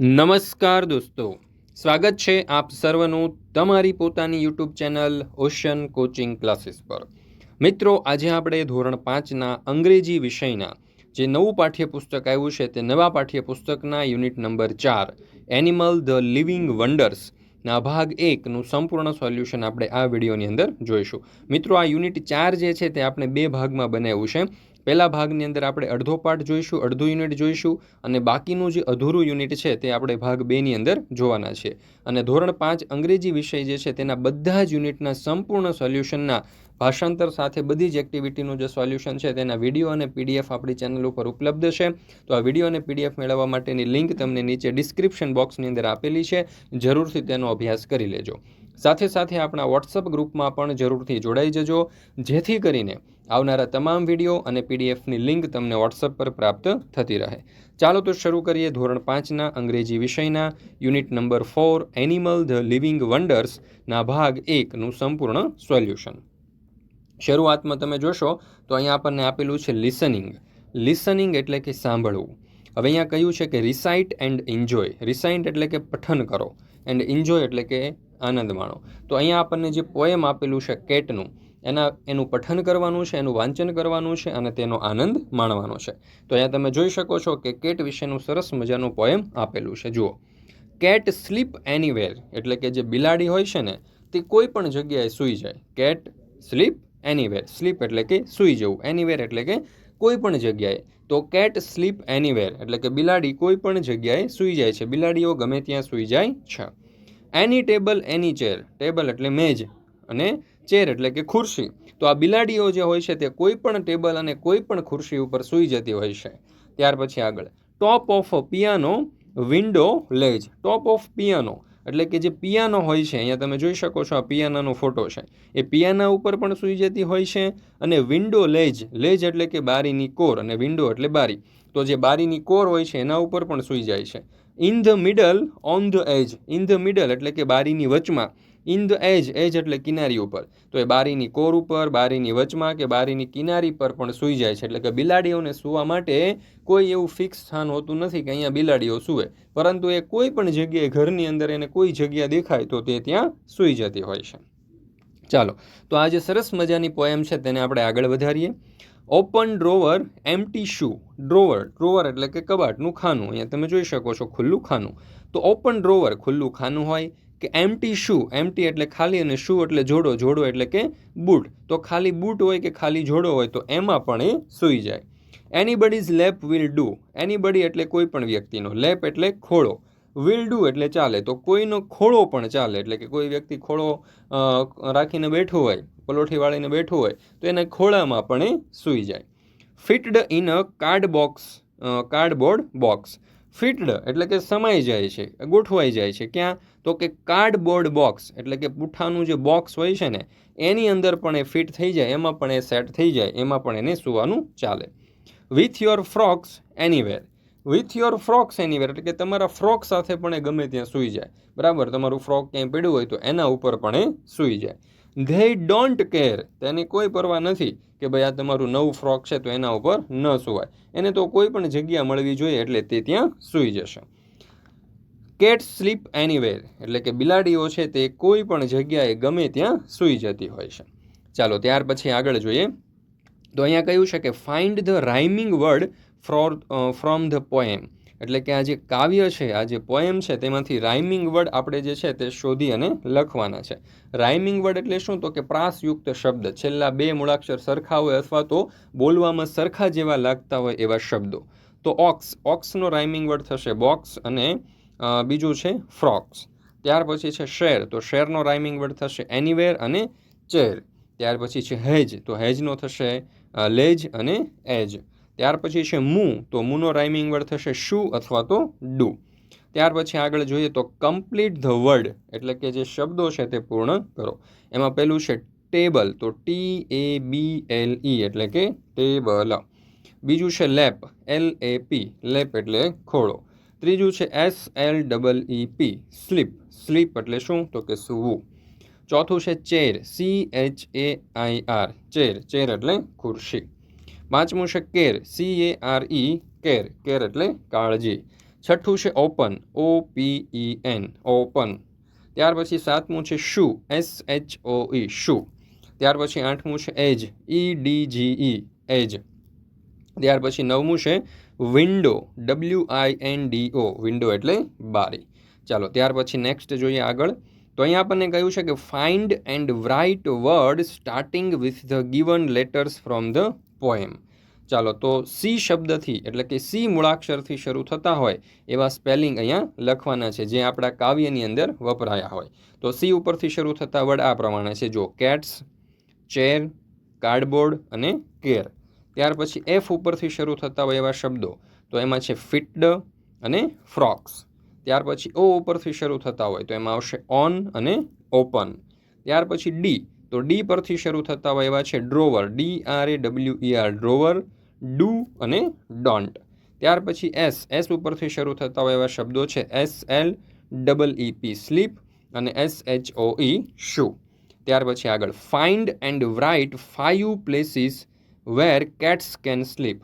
નમસ્કાર દોસ્તો. સ્વાગત છે આપ સર્વનું તમારી પોતાની YouTube channel ocean coaching classes પર. મિત્રો, આજે આપણે ધોરણ પાંચના અંગ્રેજી વિષયના જે નવું પાઠ્યપુસ્તક આવ્યું છે તે નવા પાઠ્યપુસ્તકના યુનિટ નંબર ચાર એનિમલ ધ લિવિંગ વન્ડર્સ ના ભાગ એકનું સંપૂર્ણ સોલ્યુશન આપણે આ વિડીયોની અંદર જોઈશું. મિત્રો, આ યુનિટ ચાર જે છે તે આપણે બે ભાગમાં બનાવ્યું છે. પહેલા ભાગની અંદર આપણે અડધો પાઠ જોઈશું, અડધું યુનિટ જોઈશું અને બાકીનું જે અધૂરું યુનિટ છે તે આપણે ભાગ બેની અંદર જોવાના છે. અને ધોરણ પાંચ અંગ્રેજી વિષય જે છે તેના બધા જ યુનિટના સંપૂર્ણ સોલ્યુશનના ભાષાંતર સાથે બધી જ એક્ટિવિટીનું જે સોલ્યુશન છે તેના વીડિયો અને પીડીએફ આપણી ચેનલ ઉપર ઉપલબ્ધ છે. તો આ વીડિયો અને પીડીએફ મેળવવા માટેની લિંક તમને નીચે ડિસ્ક્રિપ્શન બોક્સની અંદર આપેલી છે. જરૂરથી તેનો અભ્યાસ કરી લેજો. સાથે સાથે આપણા વોટ્સઅપ ગ્રુપમાં પણ જરૂરથી જોડાઈ જજો. જેથી કરીને આવનારા તમામ વીડિયો અને પીડીએફની લિંક તમને વોટ્સઅપ પર પ્રાપ્ત થતી રહે. ચાલો તો શરૂ કરીએ ધોરણ પાંચના અંગ્રેજી વિષયના. Unit number four animal the living વન્ડર્સના ભાગ એકનું સંપૂર્ણ સોલ્યુશન. શરૂઆતમાં તમે જોશો તો અહીંયા આપણને આપેલું છે લિસનિંગ લિસનિંગ એટલે કે સાંભળવું. હવે અહીંયા કહ્યું છે કે રિસાઇટ એન્ડ એન્જોય રિસાઇટ એટલે કે પઠન કરો. એન્ડ એન્જોય એટલે કે આનંદ માણો. તો અહીંયા આપણને જે પોએમ આપેલું છે કેટનું, એના, એનું પઠન કરવાનું છે, એનું વાંચન કરવાનું છે અને તેનો આનંદ માણવાનો છે. તો અહીંયા તમે જોઈ શકો છો કે કેટ વિશેનું સરસ મજાનું પોએમ આપેલું છે. જુઓ. કેટ સ્લીપ એનીવેર એટલે કે જે બિલાડી હોય છે ને, તે કોઈ પણ જગ્યાએ સૂઈ જાય. કેટ સ્લીપ એનીવેર સ્લીપ એટલે કે સૂઈ જવું. એનીવેર એટલે કે કોઈ પણ જગ્યાએ. તો કેટ સ્લીપ એનીવેર એટલે કે બિલાડી કોઈ પણ જગ્યાએ સૂઈ જાય છે. બિલાડીઓ ગમે ત્યાં સૂઈ જાય છે. એની ટેબલ, એની ચેર. ટેબલ એટલે મેજ અને ચેર એટલે કે ખુરશી. તો આ બિલાડીઓ જે હોય છે તે કોઈ પણ ટેબલ અને કોઈ પણ ખુરશી ઉપર સૂઈ જતી હોય છે. ત્યાર પછી આગળ. Top of piano window ledge top of piano એટલે કે જે પિયાનો હોય છે, અહીંયા તમે જોઈ શકો છો આ પિયાનાનો ફોટો છે. એ પિયાના ઉપર પણ સૂઈ જતી હોય છે અને વિન્ડો લેજ લેજ એટલે કે બારીની કોર અને વિન્ડો એટલે બારી. તો જે બારીની કોર હોય છે, એના ઉપર પણ સૂઈ જાય છે. In the middle on the edge in the middle એટલે કે બારીની વચમાં. ઇન ધ એજ એજ એટલે કિનારી ઉપર. તો એ બારીની કોર ઉપર, બારીની વચમાં કે બારીની કિનારી પર પણ સૂઈ જાય છે. એટલે કે બિલાડીઓને સૂવા માટે કોઈ એવું ફિક્સ સ્થાન હોતું નથી કે અહીંયા બિલાડીઓ સૂવે. પરંતુ એ કોઈ પણ જગ્યાએ ઘરની અંદર એને કોઈ જગ્યા દેખાય તો તે ત્યાં સૂઈ જતી હોય છે. ચાલો, તો આ જે સરસ મજાની પોએમ છે તેને આપણે આગળ વધારીએ. Open drawer empty shoe. Drawer drawer એટલે કે કબાટનું ખાનું. અહીંયા તમે જોઈ શકો છો ખુલ્લું ખાનું. તો ઓપન ડ્રોવર ખુલ્લું ખાનું હોય કે એમટી શૂ? એમટી એટલે ખાલી અને શૂ એટલે જોડો. જોડો એટલે કે બૂટ. તો ખાલી બૂટ હોય કે ખાલી જોડો હોય તો એમાં પણ એ સૂઈ જાય. Anybody's lap will do anybody એટલે કોઈ પણ વ્યક્તિનો. લેપ એટલે ખોળો. વિલ ડુ એટલે ચાલે. તો કોઈનો ખોળો પણ ચાલે. એટલે કે કોઈ વ્યક્તિ ખોળો રાખીને બેઠો હોય પલોઠી વાળીને બેઠો હોય, તો એના ખોળામાં પણ એ સૂઈ જાય. Fitted in a card box cardboard box. Fitted એટલે કે સમાઈ જાય છે, ગોઠવાઈ જાય છે. ક્યાં? તો કે કાર્ડબોર્ડ બોક્સ, એટલે કે પૂઠાનું જે બોક્સ હોય છે ને, એની અંદર પણ એ ફિટ થઈ જાય, એમાં પણ એ સેટ થઈ જાય, એમાં પણ એને સુવાનું ચાલે. With your frocks anywhere with your frocks anywhere એટલે કે તમારા ફ્રોક સાથે પણ એ ગમે ત્યાં સૂઈ જાય. બરાબર? તમારું ફ્રોક ક્યાંય પડ્યું હોય તો એના ઉપર પણ એ સૂઈ જાય. ધે ડોન્ટ કેર તેની કોઈ પરવા નથી કે ભાઈ આ તમારું નવું ફ્રોક છે તો એના ઉપર ન સુવાય. એને તો કોઈ પણ જગ્યા મળવી જોઈએ એટલે તે ત્યાં સૂઈ જશે. કેટ સ્લીપ એનીવેર એટલે કે બિલાડીઓ છે તે કોઈ પણ જગ્યાએ ગમે ત્યાં સૂઈ જતી હોય છે. ચાલો, ત્યાર પછી આગળ જોઈએ. તો અહીંયા કહ્યું છે કે find the rhyming word for from the poem એટલે કે આ જે કાવ્ય છે, આ જે પોએમ છે, તેમાંથી રાઇમિંગ વર્ડ આપણે જે છે, તે શોધી અને લખવાના છે. રાઇમિંગ વર્ડ એટલે શું? તો કે પ્રાસયુક્ત શબ્દ. છેલ્લા બે મૂળાક્ષર સરખા હોય અથવા તો બોલવામાં સરખા જેવા લાગતા હોય એવા શબ્દો. તો ઓક્સ ઓક્સનો રાઇમિંગ વર્ડ થશે બોક્સ અને બીજું છે ફ્રોક્સ ત્યાર પછી છે શેર. તો શેરનો રાઇમિંગ વર્ડ થશે એનીવેર અને ચેર ત્યાર પછી છે હેજ તો હેજનો થશે લેજ અને એજ ત્યાર પછી છે મુ. તો મુનો રાઇમિંગ વર્ડ થશે શુ અથવા તો ડુ. ત્યાર પછી આગળ જોઈએ તો કમ્પ્લીટ ધ વર્ડ એટલે કે જે શબ્દો છે તે પૂર્ણ કરો. એમાં પહેલું છે ટેબલ તો ટી એ બી એલ ઈ એટલે કે ટેબલ બીજું છે લેપ એલ એ પી લેપ એટલે ખોળો. ત્રીજું છે S L double E P sleep sleep એટલે શું? તો કે સૂવું. ચોથું છે chair C H A I R chair chair એટલે ખુરશી. પાંચમું છે care C A R E care care એટલે કાળજી. છઠ્ઠું છે open, O P E N, open. ત્યાર પછી સાતમું છે શુ, S H O E, shoe. ત્યાર પછી આઠમું છે એજ, ઈ ડી જી ઈ, એજ. ત્યાર પછી નવમું છે window, W I N D O, window એટલે બારી. ચાલો, ત્યાર પછી નેક્સ્ટ જોઈએ આગળ. તો અહીંયા આપણને કહ્યું છે કે find and write word starting with the given letters from the poem ચાલો, તો સી શબ્દથી, એટલે કે સી મૂળાક્ષરથી શરૂ થતા હોય, એવા સ્પેલિંગ અહીંયા લખવાના છે, જે આપણા કાવ્યની અંદર વપરાયા હોય. તો સી ઉપરથી શરૂ થતા વર્ડ આ પ્રમાણે છે. જો કેટ્સ ચેર કાર્ડબોર્ડ અને કેર ત્યાર પછી એફ ઉપરથી શરૂ થતા હોય એવા શબ્દો. તો એમાં છે ફિટડ અને ફ્રોક્સ ત્યાર પછી ઓ ઉપરથી શરૂ થતા હોય, તો એમાં આવશે ઓન અને ઓપન ત્યાર પછી ડી તો ડી પરથી શરૂ થતા હોય એવા છે drawer. D R A W E R drawer, do અને ડોન્ટ. ત્યાર પછી એસ એસ ઉપરથી શરૂ થતા હોય એવા શબ્દો છે S L double E P sleep અને S H O E shoe ત્યાર પછી આગળ. Find and write five places where cats can sleep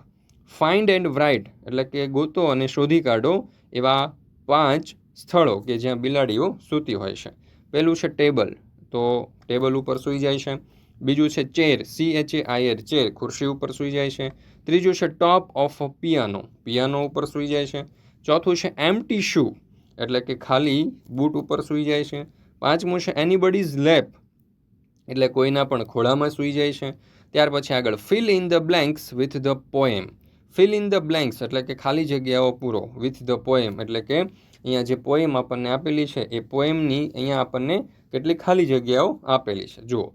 find and write એટલે કે ગોતો અને શોધી કાઢો એવા પાંચ સ્થળો કે જ્યાં બિલાડીઓ સૂતી હોય છે. પહેલું છે ટેબલ. તો ટેબલ ઉપર સૂઈ જાય છે. બીજું છે chair C H A I R chair ખુરશી ઉપર સૂઈ જાય છે. ત્રીજું છે ટોપ ઓફ પિયાનો પિયાનો ઉપર સૂઈ જાય છે. ચોથું છે એમ્ટી શૂ એટલે કે ખાલી બૂટ ઉપર સૂઈ જાય છે. પાંચમું છે એનીબડીઝ લેપ એટલે કોઈના પણ ખોળામાં સૂઈ જાય છે. ત્યાર પછી આગળ fill in the blanks with the poem fill in the blanks એટલે કે ખાલી જગ્યાઓ પૂરો વિથ ધ પોએમ એટલે કે અહીંયા જે પોએમ આપણને આપેલી છે, એ પોએમની અહીંયા આપણને કેટલી ખાલી જગ્યાઓ આપેલી છે. જુઓ.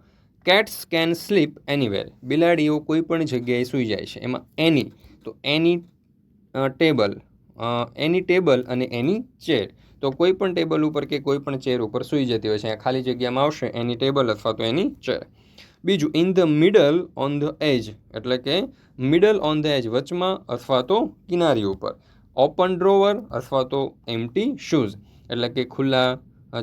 કેટ્સ કેન સ્લીપ એનીવેર બિલાડીઓ કોઈ પણ જગ્યાએ સૂઈ જાય છે. એમાં એની તો એની ટેબલ એની ટેબલ અને એની ચેર તો કોઈ પણ ટેબલ ઉપર કે કોઈ પણ ચેર ઉપર સૂઈ જતી હોય છે. અહીંયા ખાલી જગ્યામાં આવશે એની ટેબલ અથવા તો એની ચેર બીજું in the middle on the edge એટલે કે મિડલ ઓન ધ એજ વચમાં અથવા તો કિનારી ઉપર. ઓપન ડ્રોવર અથવા તો એમટી શૂઝ એટલે કે ખુલ્લા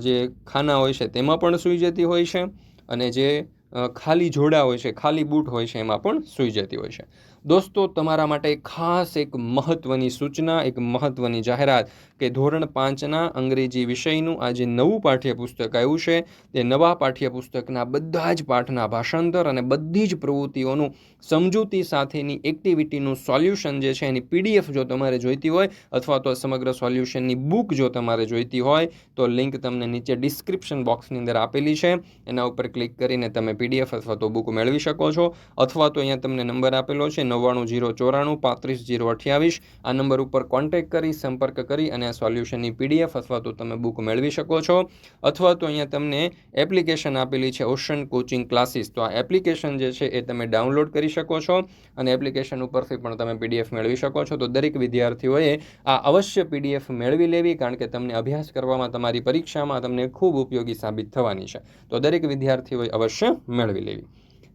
જે ખાના હોય છે, તેમાં પણ સૂઈ જતી હોય છે. અને જે ખાલી જોડા હોય છે, ખાલી બૂટ હોય છે, એમાં પણ સૂઈ જતી હોય છે. દોસ્તો, તમારા માટે ખાસ એક મહત્ત્વની સૂચના, એક મહત્ત્વની જાહેરાત કે ધોરણ પાંચના અંગ્રેજી વિષયનું આ જે નવું પાઠ્યપુસ્તક આવ્યું છે. તે નવા પાઠ્યપુસ્તકના બધા જ પાઠના ભાષાંતર અને બધી જ પ્રવૃત્તિઓનું સમજૂતી સાથેની એક્ટિવિટીનું સોલ્યુશન જે છે, એની પીડીએફ જો તમારે જોઈતી હોય અથવા તો સમગ્ર સોલ્યુશનની બુક જો તમારે જોઈતી હોય, તો લિંક તમને નીચે ડિસ્ક્રિપ્શન બોક્સની અંદર આપેલી છે. એના ઉપર ક્લિક કરીને તમે પીડીએફ અથવા તો બુક મેળવી શકો છો. અથવા તો અહીંયા તમને નંબર આપેલો છે નવ્વાણું જીરો ચોરાણું પાંત્રીસ જીરો અઠ્યાવીસ. આ નંબર ઉપર કોન્ટેક કરી, સંપર્ક કરી અને આ સોલ્યુશનની પીડીએફ અથવા તો તમે બુક મેળવી શકો છો. અથવા તો અહીંયા તમને એપ્લિકેશન આપેલી છે ઓશન કોચિંગ ક્લાસીસ તો આ એપ્લિકેશન જે છે એ તમે ડાઉનલોડ કરી શકો છો અને એપ્લિકેશન ઉપરથી પણ તમે પીડીએફ મેળવી શકો છો. તો દરેક વિદ્યાર્થીઓએ આ અવશ્ય પીડીએફ મેળવી લેવી કારણ કે તમને અભ્યાસ કરવામાં, તમારી પરીક્ષામાં તમને ખૂબ ઉપયોગી સાબિત થવાની છે. તો દરેક વિદ્યાર્થીઓએ અવશ્ય મેળવી લેવી.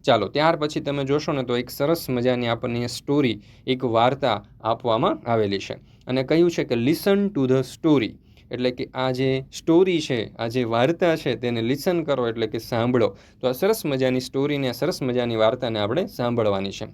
ચાલો, ત્યાર પછી તમે જોશો ને તો એક સરસ મજાની આપણને સ્ટોરી એક વાર્તા આપવામાં આવેલી છે. અને કહ્યું છે કે લિસન ટુ ધ સ્ટોરી એટલે કે આ જે સ્ટોરી છે, આ જે વાર્તા છે તેને લિસન કરો એટલે કે સાંભળો. તો આ સરસ મજાની સ્ટોરીને આ સરસ મજાની વાર્તાને આપણે સાંભળવાની છે.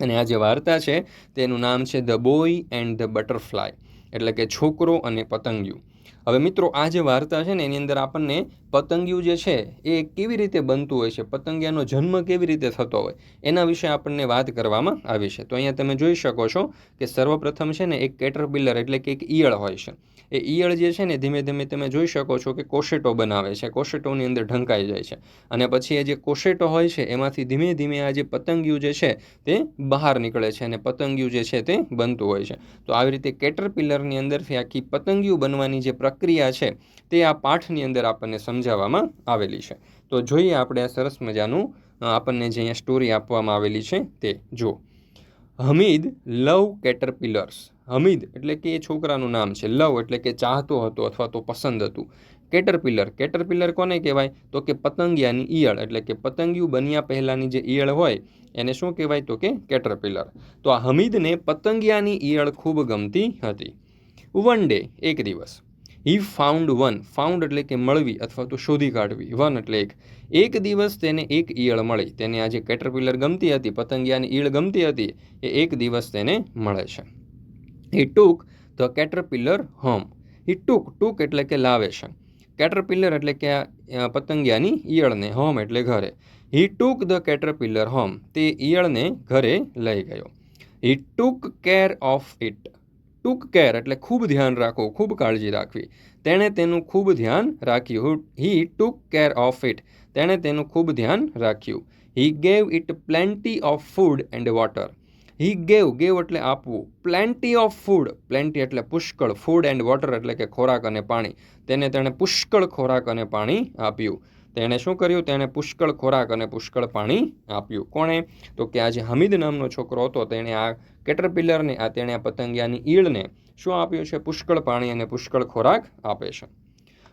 અને આ જે વાર્તા છે તેનું નામ છે the boy and the butterfly એટલે કે છોકરો અને પતંગિયું. હવે મિત્રો, આ જે વાર્તા છે ને, એની અંદર આપણને પતંગિયું જે છે, એ કેવી રીતે બનતું હોય છે, પતંગિયાનો જન્મ કેવી રીતે થતો હોય, એના વિશે આપણને વાત કરવામાં આવી છે. તો અહીંયા તમે જોઈ શકો છો કે સર્વપ્રથમ છે ને, એક કેટરપિલર એટલે કે એક ઈયળ હોય છે. એ ઈયળ જે છે ને, ધીમે ધીમે તમે જોઈ શકો છો કે કોશેટો બનાવે છે, કોશેટોની અંદર ઢંકાઈ જાય છે. અને પછી એ જે કોશેટો હોય છે, એમાંથી ધીમે ધીમે આ જે પતંગિયું જે છે, તે બહાર નીકળે છે અને પતંગિયું જે છે, તે બનતું હોય છે. તો આવી રીતે કેટરપિલરની અંદરથી આખી પતંગિયું બનવાની જે પ્રક્રિયા છે તે આ પાઠની અંદર આપણને સમજાવવામાં આવેલી છે. તો જોઈએ આપણે આ સરસ મજાનું આપણને જે અહીંયા સ્ટોરી આપવામાં આવેલી છે તે જુઓ. હમીદ લવ કેટરપિલર્સ હમીદ એટલે કે એ છોકરાનું નામ છે. લવ એટલે કે ચાહતો હતો અથવા તો પસંદ હતું. કેટરપિલર કેટરપિલર કોને કહેવાય? તો કે પતંગિયાની ઈયળ. એટલે કે પતંગિયું બન્યા પહેલાંની જે ઈયળ હોય, એને શું કહેવાય? તો કે કેટરપિલર તો આ હમીદને પતંગિયાની ઈયળ ખૂબ ગમતી હતી. વન ડે એક દિવસ. હી ફાઉન્ડ વન ફાઉન્ડ એટલે કે મળવી અથવા તો શોધી કાઢવી. વન એટલે એક. એક દિવસ તેને એક ઈયળ મળી. તેને આજે કેટરપિલર ગમતી હતી, પતંગિયાની ઈયળ ગમતી હતી. એ એક દિવસ તેને મળે છે. He took the caterpillar home he took took એટલે કે લાવે છે. કેટરપિલર એટલે કે આ પતંગિયાની ઈયળને હોમ એટલે ઘરે. He took the caterpillar home તે ઈયળને ઘરે લઈ ગયો. He took care of it took care એટલે ખૂબ ધ્યાન રાખવું, ખૂબ કાળજી રાખવી. તેણે તેનું ખૂબ ધ્યાન રાખ્યું. He took care of it તેણે તેનું ખૂબ ધ્યાન રાખ્યું. He gave it plenty of food and water he gave gave એટલે આપવું. પ્લેન્ટી ઓફ ફૂડ પ્લેન્ટી એટલે પુષ્કળ. ફૂડ એન્ડ વોટર એટલે કે ખોરાક અને પાણી. તેને તેણે પુષ્કળ ખોરાક અને પાણી આપ્યું. તેણે શું કર્યું? તેણે પુષ્કળ ખોરાક અને પુષ્કળ પાણી આપ્યું. કોણે? તો કે આજે હમીદ નામનો છોકરો હતો. તેણે આ કેટરપિલરને આ તેણે આ પતંગિયાની ઈળને શું આપ્યું છે? પુષ્કળ પાણી અને પુષ્કળ ખોરાક આપે છે.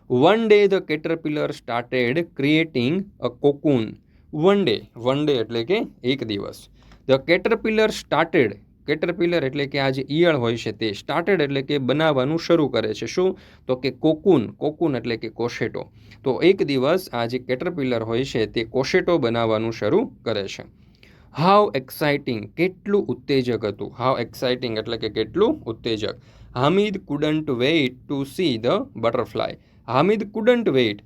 One day the caterpillar started creating a cocoon one day one day એટલે કે એક દિવસ. ધ કેટરપિલર સ્ટાર્ટેડ કેટરપિલર એટલે કે આ જે ઈયળ હોય છે તે સ્ટાર્ટેડ એટલે કે બનાવવાનું શરૂ કરે છે. શું? તો કે કોકુન કોકુન એટલે કે કોશેટો. તો એક દિવસ આ જે કેટરપિલર હોય છે તે કોશેટો બનાવવાનું શરૂ કરે છે. હાવ એક્સાઇટિંગ કેટલું ઉત્તેજક હતું. હાઉ એક્સાઇટિંગ એટલે કે કેટલું ઉત્તેજક. Hamid couldn't wait to see the butterfly Hamid couldn't wait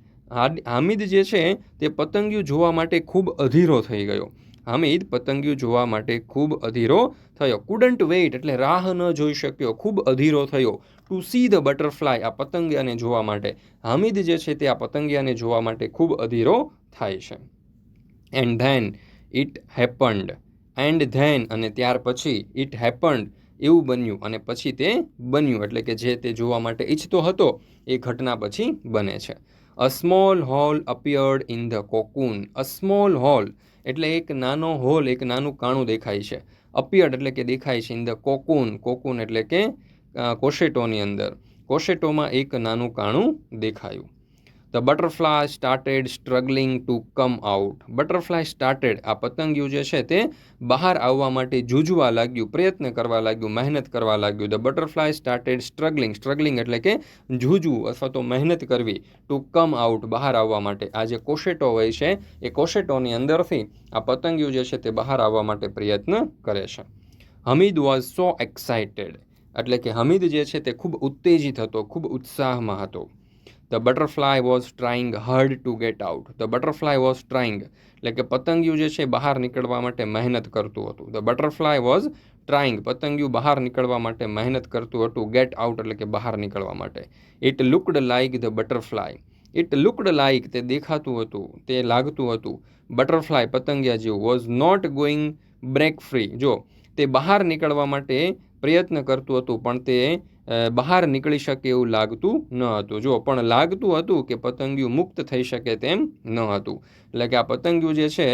Hamid જે છે, તે પતંગિયું જોવા માટે ખૂબ અધીરો થઈ ગયો. હામિદ પતંગિયું જોવા માટે ખૂબ અધીરો થયો. કુડન્ટ વેઇટ એટલે રાહ ન જોઈ શક્યો. ખૂબ અધીરો થયો. ટુ સી ધ બટરફ્લાય આ પતંગિયાને જોવા માટે. હામિદ જે છે, તે આ પતંગિયાને જોવા માટે ખૂબ અધીરો થાય છે. And then it happened and then અને ત્યાર પછી ઇટ હેપન્ડ એવું બન્યું. અને પછી તે બન્યું. એટલે કે જે તે જોવા માટે ઈચ્છતો હતો, એ ઘટના પછી બને છે. A small hole appeared in the cocoon a small hole એટલે એક નાનો હોલ એક નાનું કાણું દેખાય છે. અપિયર્ડ એટલે કે દેખાય છે. ઇન ધ કોકૂન કોકૂન એટલે કે કોશેટોની અંદર. કોશેટોમાં એક નાનું કાણું દેખાયું. The butterfly started struggling to come out butterfly started આ પતંગિયું જે છે તે બહાર આવવા માટે જૂજવા લાગ્યું, પ્રયત્ન કરવા લાગ્યું, મહેનત કરવા લાગ્યું. The butterfly started struggling struggling એટલે કે જૂજવું અથવા તો મહેનત કરવી ટુ કમ આઉટ બહાર આવવા માટે. આ જે કોશેટો હોય છે, એ કોશેટોની અંદરથી આ પતંગિયું જે છે તે બહાર આવવા માટે પ્રયત્ન કરે છે. હમીદ વોઝ સો એક્સાઇટેડ એટલે કે હમીદ જે છે તે ખૂબ ઉત્તેજિત હતો, ખૂબ ઉત્સાહમાં હતો. The butterfly was trying hard to get out the butterfly was trying એટલે કે પતંગિયું જે છે બહાર નીકળવા માટે મહેનત કરતું હતું. ધ બટરફ્લાય વોઝ ટ્રાઇંગ પતંગિયું બહાર નીકળવા માટે મહેનત કરતું હતું. ગેટ આઉટ એટલે કે બહાર નીકળવા માટે. It looked like the butterfly it looked like તે દેખાતું હતું. તે લાગતું હતું. બટરફ્લાય પતંગિયા જેવું was not going break free જો તે બહાર નીકળવા માટે પ્રયત્ન કરતું હતું, પણ તે બહાર નીકળી શકે એવું લાગતું ન હતું. જો પણ લાગતું હતું કે પતંગિયું મુક્ત થઈ શકે તેમ ન હતું. એટલે કે આ પતંગિયું જે છે,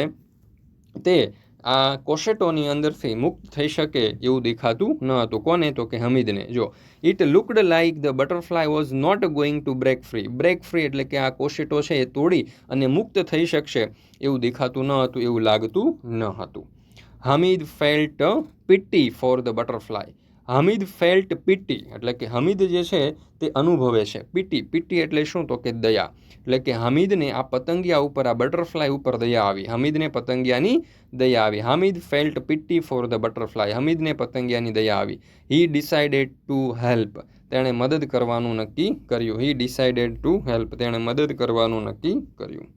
તે આ કોશેટોની અંદરથી મુક્ત થઈ શકે એવું દેખાતું ન હતું. કોને તો કે હમીદને. જો it looked like the butterfly was not going to break free break free એટલે કે આ કોશેટો છે, એ તોડી અને મુક્ત થઈ શકશે એવું દેખાતું ન હતું, એવું લાગતું ન હતું. Hamid felt pity for the butterfly Hamid felt pity એટલે કે હમીદ જે છે તે અનુભવે છે. પીટી પીટી એટલે શું? તો કે દયા. એટલે કે હામિદને આ પતંગિયા ઉપર, આ બટરફ્લાય ઉપર દયા આવી. હમીદને પતંગિયાની દયા આવી. Hamid felt pity for the butterfly હમીદને પતંગિયાની દયા આવી. હી ડિસાઇડેડ ટુ હેલ્પ તેણે મદદ કરવાનું નક્કી કર્યું. હી ડિસાઇડેડ ટુ હેલ્પ તેણે મદદ કરવાનું નક્કી કર્યું.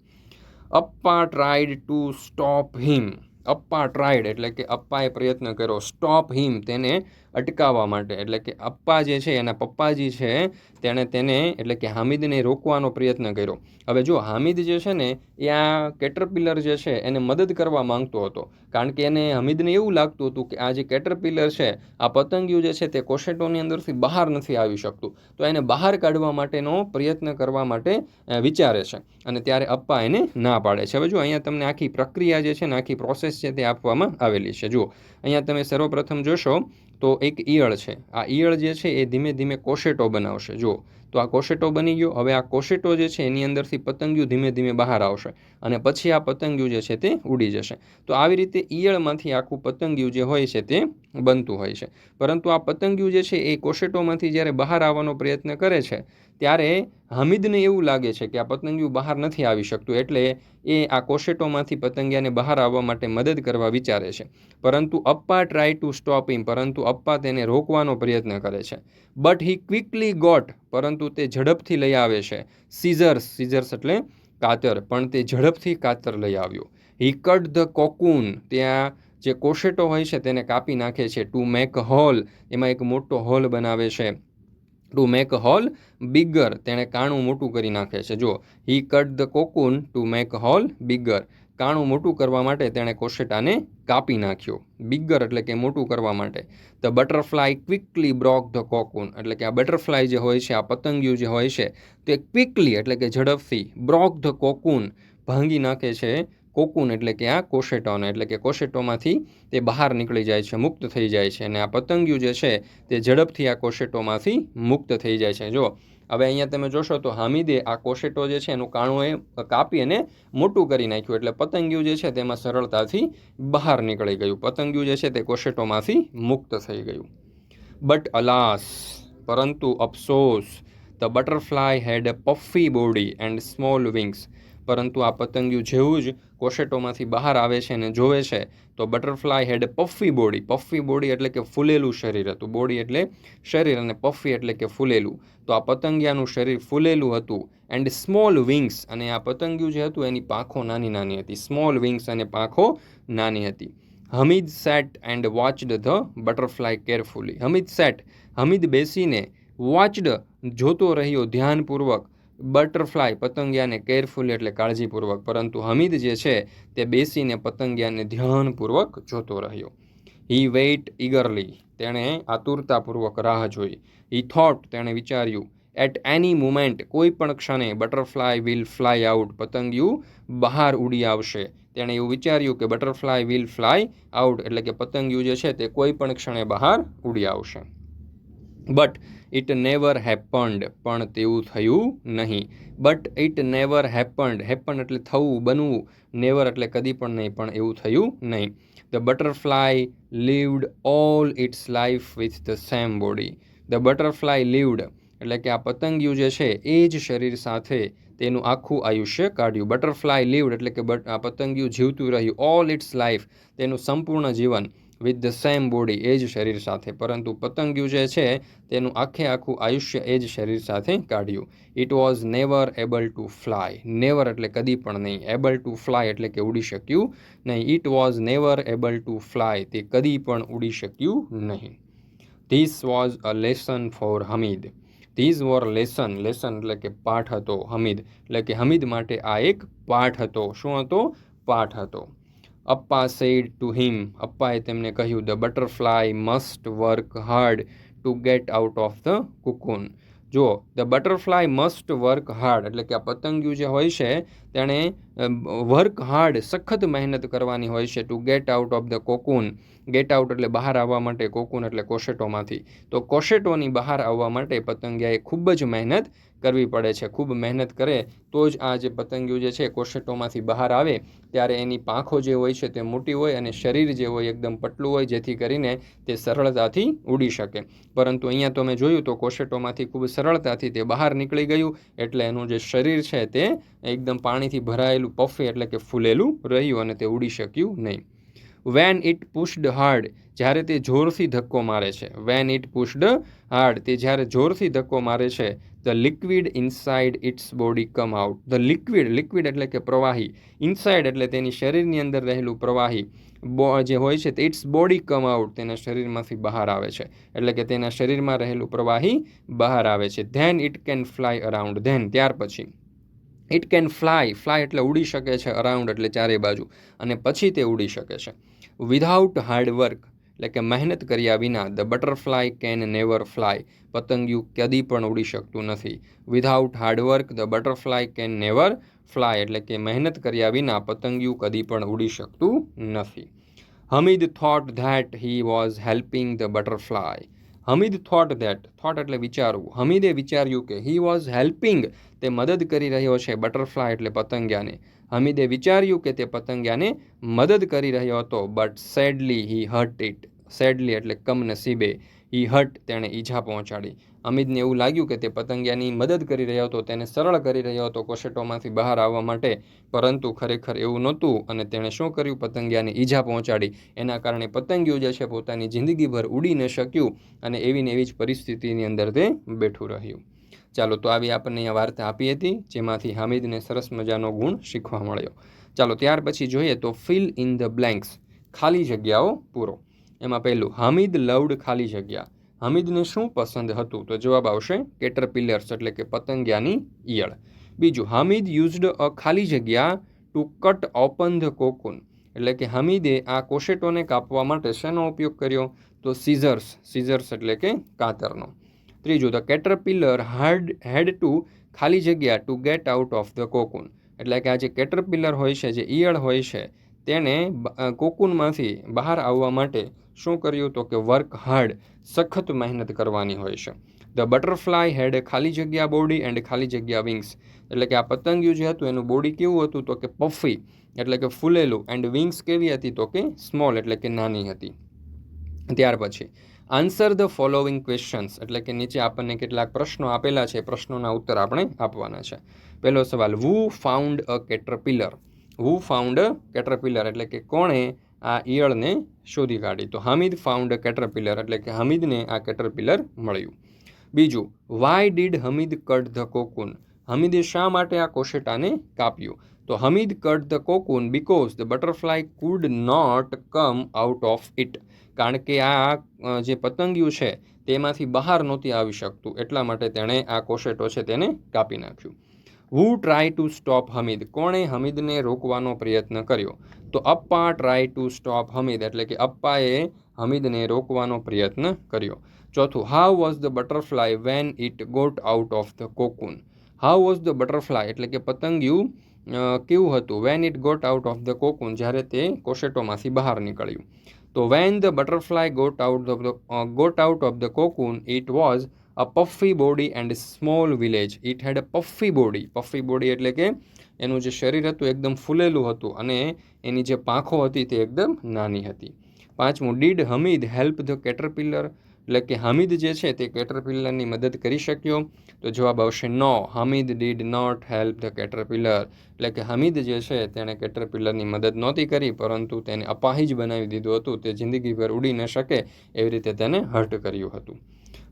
Appa tried to stop him Appa tried એટલે કે અપ્પાએ પ્રયત્ન કર્યો. સ્ટોપ હિમ તેને અટકાવવા માટે. એટલે કે અપ્પા જે છે, એના પપ્પાજી છે, તેણે તેને, એટલે કે હામિદને રોકવાનો પ્રયત્ન કર્યો. હવે જો હામિદ જે છે ને, એ આ કેટરપિલર જે છે, એને મદદ કરવા માંગતો હતો. કારણ કે એને હમિદને એવું લાગતું હતું કે આ જે કેટરપિલર છે, આ પતંગિયું જે છે, તે કોશેટોની અંદરથી બહાર નથી આવી શકતું. તો એને બહાર કાઢવા માટેનો પ્રયત્ન કરવા માટે વિચારે છે. અને ત્યારે અપ્પા એને ના પાડે છે. હવે જો અહીંયા તમને આખી પ્રક્રિયા જે છે ને, આખી પ્રોસેસ છે તે આપવામાં આવેલી છે. જુઓ. અહીંયા તમે સર્વપ્રથમ જોશો તો એક ઈયળ છે. આ ઈયળ જે છે એ ધીમે ધીમે કોશેટો બનાવશે. જુઓ, તો આ કોશેટો બની ગયો. હવે આ કોશેટો જે છે એની અંદરથી પતંગિયું ધીમે ધીમે બહાર આવશે અને પછી આ પતંગિયું જે છે તે ઉડી જશે. તો આવી રીતે ઈયળમાંથી આખું પતંગિયું જે હોય છે તે બનતું હોય છે. પરંતુ આ પતંગિયું જે છે એ કોશેટોમાંથી જ્યારે બહાર આવવાનો પ્રયત્ન કરે છે, ત્યારે હામિદને એવું લાગે છે કે આ પતંગિયું બહાર નથી આવી શકતું, એટલે એ આ કોશેટોમાંથી પતંગિયાને બહાર આવવા માટે મદદ કરવા વિચારે છે. પરંતુ Appa try to stop him પરંતુ અપ્પા તેને રોકવાનો પ્રયત્ન કરે છે. બટ હી ક્વિકલી ગોટ પરંતુ તે ઝડપથી લઈ આવે છે. સીઝર્સ સીઝર્સ એટલે કાતર, પણ તે ઝડપથી કાતર લઈ આવ્યો. હી કટ ધ કોકૂન ત્યાં જે કોશેટો હોય છે તેને કાપી નાખે છે. ટુ મેક હોલ એમાં એક મોટો હોલ બનાવે છે. ટુ મેક હોલ બિગર તેણે કાણું મોટું કરી નાખે છે જો he cut the cocoon to make hole bigger કાણું મોટું કરવા માટે તેણે કોશેટાને કાપી નાખ્યો બિગર એટલે કે મોટું કરવા માટે. The butterfly quickly broke the cocoon એટલે કે આ બટરફ્લાય જે હોય છે, આ પતંગિયું જે હોય છે, તે ક્વિકલી એટલે કે ઝડપથી બ્રોક ધ કોકુન ભાંગી નાખે છે કોકૂન એટલે કે આ કોશેટોન, એટલે કે કોશેટોમાંથી તે બહાર નીકળી જાય છે, મુક્ત થઈ જાય છે. અને આ પતંગિયું જે છે, તે ઝડપથી આ કોશેટોમાંથી મુક્ત થઈ જાય છે. જો હવે અહીંયા તમે જોશો તો હામિદે આ કોશેટો જે છે, એનું કાણું એ કાપી અને મોટું કરી નાખ્યું. એટલે પતંગિયું જે છે, તેમાં સરળતાથી બહાર નીકળી ગયું. પતંગિયું જે છે, તે કોશેટોમાંથી મુક્ત થઈ ગયું. બટ અલાસ, પરંતુ અફસોસ, the butterfly had a puffy body and small wings. પરંતુ આ પતંગિયું જેવું જ કોશેટોમાંથી બહાર આવે છે અને જોવે છે, તો butterfly had puffy body. Puffy body એટલે કે ફૂલેલું શરીર હતું. બોડી એટલે શરીર અને પફી એટલે કે ફૂલેલું. તો આ પતંગિયાનું શરીર ફૂલેલું હતું એન્ડ સ્મોલ વિંગ્સ અને આ પતંગિયું જે હતું એની પાંખો નાની નાની હતી. સ્મોલ વિંગ્સ અને પાંખો નાની હતી. Hamid sat and watched the butterfly carefully. Hamid sat. Hamid બેસીને વોચડ જોતો રહ્યો ધ્યાનપૂર્વક. બટરફ્લાય પતંગિયાને કેરફુલી એટલે કાળજીપૂર્વક, પરંતુ હમીદ જે છે તે બેસીને પતંગિયાને ધ્યાનપૂર્વક જોતો રહ્યો. હી વેઇટ ઇગરલી તેણે આતુરતાપૂર્વક રાહ જોઈ. હી થોટ તેણે વિચાર્યું એટ એની મુમેન્ટ કોઈ પણ ક્ષણે બટરફ્લાય વિલ ફ્લાય આઉટ પતંગિયું બહાર ઉડી આવશે. તેણે એવું વિચાર્યું કે બટરફ્લાય વિલ ફ્લાય આઉટ એટલે કે પતંગિયું જે છે તે કોઈ પણ ક્ષણે બહાર ઉડી આવશે. બટ ઇટ નેવર હેપન્ડ પણ તેવું થયું નહીં. But it never happened happen એટલે થવું, બનવું નેવર એટલે કદી પણ નહીં, પણ એવું થયું નહીં. The butterfly lived all its life with the same body the butterfly lived એટલે કે આ પતંગિયું જે છે, એ જ શરીર સાથે તેનું આખું આયુષ્ય કાઢ્યું. બટરફ્લાય લીવડ એટલે કે આ પતંગિયું જીવતું રહ્યું ઓલ ઇટ્સ લાઈફ તેનું સંપૂર્ણ જીવન. વિથ ધ સેમ બોડી એ જ શરીર સાથે. પરંતુ પતંગિયું જે છે, તેનું આખે આખું આયુષ્ય એ જ શરીર સાથે કાઢ્યું. It was never able to fly never એટલે કદી પણ નહીં. એબલ ટુ ફ્લાય એટલે કે ઉડી શક્યું નહીં. It was never able to fly તે કદી પણ ઉડી શક્યું નહીં. This was a lesson for Hamid this was lesson lesson એટલે કે પાઠ હતો. હમીદ એટલે કે હમીદ માટે આ એક પાઠ હતો. શું હતો? પાઠ હતો. અપ્પા સેડ ટુ હિમ અપ્પાએ તેમને કહ્યું the butterfly must work hard to get out of the cocoon જો the butterfly must work hard એટલે કે આ પતંગિયું જે હોય છે, તેણે વર્ક હાર્ડ સખત મહેનત કરવાની હોય છે to get out of the cocoon get out એટલે બહાર આવવા માટે કોકુન એટલે કોશેટોમાંથી તો કોશેટોની બહાર આવવા માટે પતંગિયાએ ખૂબ જ મહેનત કરવી પડે છે. ખૂબ મહેનત કરે તો જ આ જે પતંગિયું જે છે કોશેટોમાંથી બહાર આવે, ત્યારે એની પાંખો જે હોય છે તે મોટી હોય અને શરીર જે હોય એકદમ પટલું હોય, જેથી કરીને તે સરળતાથી ઉડી શકે. પરંતુ અહીંયા તો મેં જોયું તો કોશેટોમાંથી ખૂબ સરળતાથી તે બહાર નીકળી ગયું, એટલે એનું જે શરીર છે તે એકદમ પાણીથી ભરાયેલું, પફે એટલે કે ફૂલેલું રહ્યું અને તે ઉડી શક્યું નહીં. વેન ઇટ પુશ્ડ હાર્ડ જ્યારે તે જોરથી ધક્કો મારે છે. વેન ઇટ પુશ્ડ હાર્ડ તે જ્યારે જોરથી ધક્કો મારે છે the liquid inside its body come out the liquid liquid એટલે કે પ્રવાહી. ઇનસાઇડ એટલે તેની શરીરની અંદર રહેલું પ્રવાહી. બો જે હોય છે તે ઇટ્સ બોડી કમ આઉટ તેના શરીરમાંથી બહાર આવે છે. એટલે કે તેના શરીરમાં રહેલું પ્રવાહી બહાર આવે છે. Then it can fly around then ત્યાર પછી. ઇટ કેન ફ્લાય ફ્લાય એટલે ઉડી શકે છે અરાઉન્ડ એટલે ચારે બાજુ. અને પછી તે ઉડી શકે છે. વિધાઉટ હાર્ડવર્ક એટલે કે મહેનત કર્યા વિના the butterfly can never fly. પતંગિયું કદી પણ ઉડી શકતું નથી. Without hard work the butterfly can never fly એટલે કે મહેનત કર્યા વિના પતંગિયું કદી પણ ઉડી શકતું નથી. Hamid thought that he was helping the butterfly Hamid thought that thought એટલે વિચારવું. હમીદે વિચાર્યું કે હી વોઝ હેલ્પિંગ તે મદદ કરી રહ્યો છે બટરફ્લાય એટલે પતંગિયાને. હમીદે વિચાર્યું કે તે પતંગિયાને મદદ કરી રહ્યો હતો but sadly he hurt it sadly એટલે કમનસીબે હી હટ તેણે ઈજા પહોંચાડી. અમિતને એવું લાગ્યું કે તે પતંગિયાની મદદ કરી રહ્યો હતો, તેને સરળ કરી રહ્યો હતો કોશેટોમાંથી બહાર આવવા માટે, પરંતુ ખરેખર એવું નહોતું અને તેણે શું કર્યું? પતંગિયાને ઈજા પહોંચાડી. એના કારણે પતંગિયું જે છે પોતાની જિંદગીભર ઉડી ન શક્યું અને એવી ને એવી જ પરિસ્થિતિની અંદર તે બેઠું રહ્યું. ચાલો તો આવી આપણને અહીંયા વાર્તા આપી હતી, જેમાંથી હામિદને સરસ મજાનો ગુણ શીખવા મળ્યો. ચાલો ત્યાર પછી જોઈએ તો ફિલ ઇન ધ બ્લેન્ક્સ ખાલી જગ્યાઓ પૂરો. એમાં પહેલું, હામિદ લવડ ખાલી જગ્યા. હામિદને શું પસંદ હતું? તો જવાબ આવશે કેટરપિલર્સ એટલે કે પતંગિયાની ઈયળ. બીજું, હામિદ યુઝડ અ ખાલી જગ્યા to cut open the cocoon એટલે કે હામિદે આ કોશેટોને કાપવા માટે શેનો ઉપયોગ કર્યો? તો સીઝર્સ સીઝર્સ એટલે કે કાતરનો. ત્રીજું the caterpillar hard had to ખાલી જગ્યા to get out of the cocoon એટલે કે આ જે કેટરપિલર હોય છે, જે ઈયળ હોય છે તેણે કોકુનમાંથી બહાર આવવા માટે શું કર્યું તો કે વર્ક હાર્ડ સખત મહેનત કરવાની હોય છે. ધ બટરફ્લાય હેડ ખાલી જગ્યા બોડી એન્ડ ખાલી જગ્યા વિંગ્સ એટલે કે આ પતંગિયું જે હતું, એનું બોડી કેવું હતું તો કે પફી એટલે કે ફૂલેલું એન્ડ વિંગ્સ કેવી હતી તો કે સ્મોલ એટલે કે નાની હતી. ત્યાર પછી આન્સર ધ ફોલોવિંગ ક્વેશ્ચન્સ એટલે કે નીચે આપણને કેટલાક પ્રશ્નો આપેલા છે. પ્રશ્નોના ઉત્તર આપણે આપવાના છે. પહેલો સવાલ who found a caterpillar who found a caterpillar એટલે કે કોણે આ ઈયળને શોધી કાઢી? તો હામિદ ફાઉન્ડ અ કેટરપિલર એટલે કે હામિદને આ કેટરપિલર મળ્યું. બીજું why did Hamid cut the cocoon હમીદે શા માટે આ કોશેટાને કાપ્યું? તો Hamid cut the cocoon because the butterfly could not come out of it કારણ કે આ જે પતંગિયું છે, તેમાંથી બહાર નહોતી આવી શકતું. એટલા માટે તેણે આ કોશેટો છે તેને કાપી નાખ્યું. Who try to stop Hamid કોણે હમીદને રોકવાનો પ્રયત્ન કર્યો? તો Appa try to stop Hamid, એટલે કે અપ્પાએ હમીદને રોકવાનો પ્રયત્ન કર્યો. ચોથું how was the butterfly when it got out of the cocoon how was the butterfly એટલે કે પતંગિયું કેવું હતું? When it got out of the cocoon જ્યારે તે કોશેટોમાંથી બહાર નીકળ્યું. તો when the butterfly got out the got out of the cocoon it was a puffy body and small village it had a puffy body puffy body એટલે કે એનું જે શરીર હતું એકદમ ફૂલેલું હતું અને એની જે પાંખો હતી તે એકદમ નાની હતી. પાંચમું did Hamid help the caterpillar એટલે કે હામિદ જે છે તે કેટરપિલરની મદદ કરી શક્યો. તો જવાબ આવશે no Hamid did not help the caterpillar એટલે કે હામિદ જે છે તેણે કેટરપિલરની મદદ નહોતી કરી, પરંતુ તેને અપાહિજ બનાવી દીધું હતું. તે જિંદગીભર ઉડી ન શકે એવી રીતે તેને હર્ટ કર્યું હતું.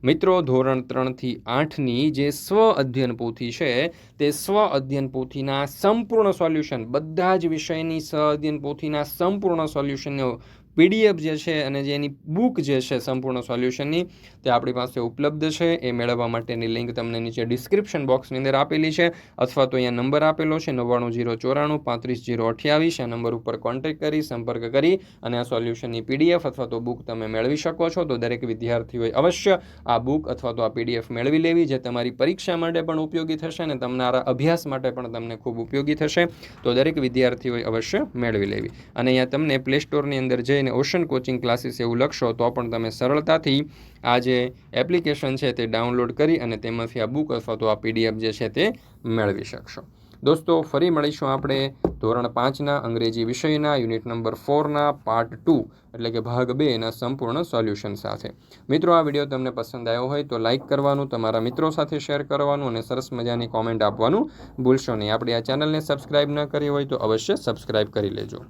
મિત્રો, ધોરણ ત્રણથી આઠની જે સ્વ અધ્યયન પોથી છે, તે સ્વ અધ્યયન પોથીના સંપૂર્ણ સોલ્યુશન બધા જ વિષયની સ્વ અધ્યયન પોથીના સંપૂર્ણ સોલ્યુશનનો પીડીએફ જે છે અને જે એની બુક જે છે સંપૂર્ણ સોલ્યુશનની તે આપણી પાસે ઉપલબ્ધ છે. એ મેળવવા માટેની લિંક તમને નીચે ડિસ્ક્રિપ્શન બોક્સની અંદર આપેલી છે અથવા તો અહીંયા નંબર આપેલો છે નવ્વાણું જીરો ચોરાણું પાંત્રીસ જીરો અઠ્યાવીસ. આ નંબર ઉપર કોન્ટેક્ટ કરી, સંપર્ક કરી અને આ સોલ્યુશનની પીડીએફ અથવા તો બુક તમે મેળવી શકો છો. તો દરેક વિદ્યાર્થીઓએ અવશ્ય આ બુક અથવા તો આ પીડીએફ મેળવી લેવી જે તમારી પરીક્ષા માટે પણ ઉપયોગી થશે અને તમારા અભ્યાસ માટે પણ તમને ખૂબ ઉપયોગી થશે. તો દરેક વિદ્યાર્થીઓએ અવશ્ય મેળવી લેવી. અને અહીંયા તમને પ્લે સ્ટોરની અંદર જઈ જઈને ઓશન કોચિંગ ક્લાસીસ એવું લખશો તો પણ તમે સરળતાથી આ જે એપ્લિકેશન છે તે ડાઉનલોડ કરી અને તેમાંથી આ બુક અથવા તો આ પીડીએફ જે છે તે મેળવી શકશો. દોસ્તો, ફરી મળીશું આપણે ધોરણ પાંચના અંગ્રેજી વિષયના, યુનિટ નંબર ફોરના પાર્ટ ટુ, એટલે કે ભાગ બેના સંપૂર્ણ સોલ્યુશન સાથે. મિત્રો, આ વીડિયો તમને પસંદ આવ્યો હોય તો લાઇક કરવાનું, તમારા મિત્રો સાથે શેર કરવાનું અને સરસ મજાની કોમેન્ટ આપવાનું ભૂલશો નહીં. આપણી આ ચેનલને સબસ્ક્રાઈબ ન કરી હોય તો અવશ્ય સબસ્ક્રાઈબ કરી લેજો.